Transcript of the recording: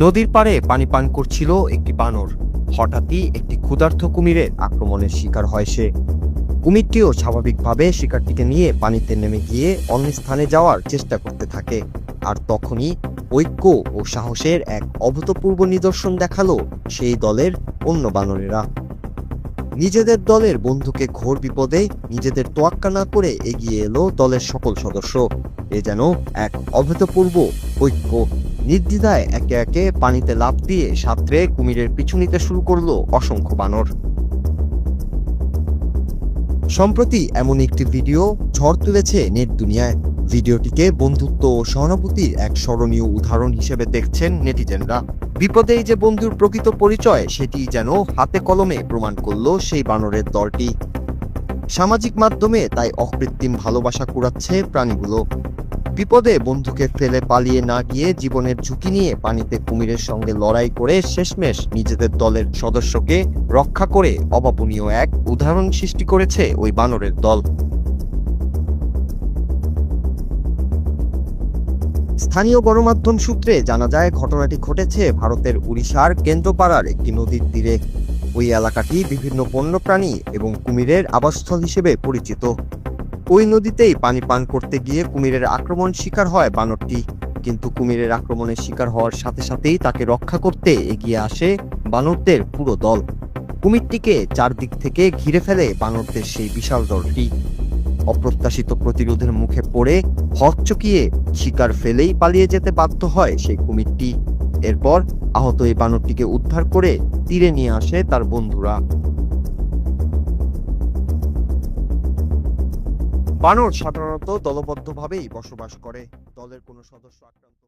নদীর পাড়ে পানি পান করছিল একটি বানর। হঠাৎই একটি ক্ষুধার্ত কুমিরের আক্রমণের শিকার হয় সে। কুমিরটিও স্বাভাবিকভাবে শিকারটিকে নিয়ে পানিতে নেমে গিয়ে অন্য স্থানে যাওয়ার চেষ্টা করতে থাকে। আর তখনই ঐক্য ও সাহসের এক অভূতপূর্ব নিদর্শন দেখাল সেই দলের অন্য বানরেরা। নিজেদের দলের বন্ধুকে ঘোর বিপদে নিজেদের তোয়াক্কা না করে এগিয়ে এলো দলের সকল সদস্য। এ যেন এক অভূতপূর্ব ঐক্য। নির্দ্বিধায় একে একে পানিতে লাফ দিয়ে সাঁতরে কুমিরের পিছু নিতে শুরু করল অসংখ্য বানর। সম্প্রতি এমন একটি ভিডিও ঝড় তুলেছে নেট দুনিয়ায়। ভিডিওটিকে বন্ধুত্ব ও সহানুভূতির এক স্মরণীয় উদাহরণ হিসেবে দেখছেন নেটিজেনরা। বিপদেই যে বন্ধুর প্রকৃত পরিচয়, সেটি যেন হাতে কলমে প্রমাণ করল সেই বানরের দলটি। সামাজিক মাধ্যমে তাই অকৃত্রিম ভালোবাসা কুড়াচ্ছে প্রাণীগুলো। বিপদে বন্ধুকে ফেলে পালিয়ে না গিয়ে জীবনের ঝুঁকি নিয়ে পানিতে কুমিরের সঙ্গে লড়াই করে শেষমেশ নিজেদের দলের সদস্যকে রক্ষা করে অভাবনীয় এক উদাহরণ সৃষ্টি করেছে ওই বানরের দল। স্থানীয় গণমাধ্যম সূত্রে জানা যায়, ঘটনাটি ঘটেছে ভারতের উড়িষ্যার কেন্দ্রপাড়ার একটি নদীর তীরে। ওই এলাকাটি বিভিন্ন বন্যপ্রাণী এবং কুমিরের আবাসস্থল হিসেবে পরিচিত। ওই নদীতেই পানি পান করতে গিয়ে কুমিরের আক্রমণ শিকার হয় বানরটি। কিন্তু কুমিরের আক্রমণের শিকার হওয়ার সাথে সাথেই তাকে রক্ষা করতে এগিয়ে আসে বানরদের পুরো দল। কুমিরটিকে চারদিক থেকে ঘিরে ফেলে বানরদের সেই বিশাল দলটি। অপ্রত্যাশিত প্রতিরোধের মুখে পড়ে হকচকিয়ে শিকার ফেলেই পালিয়ে যেতে বাধ্য হয় সেই কুমিরটি। এরপর আহত এই বানরটিকে উদ্ধার করে তীরে নিয়ে আসে তার বন্ধুরা। বানর সাধারণত দলবদ্ধভাবেই বসবাস করে। দলের কোনো সদস্য আক্রান্ত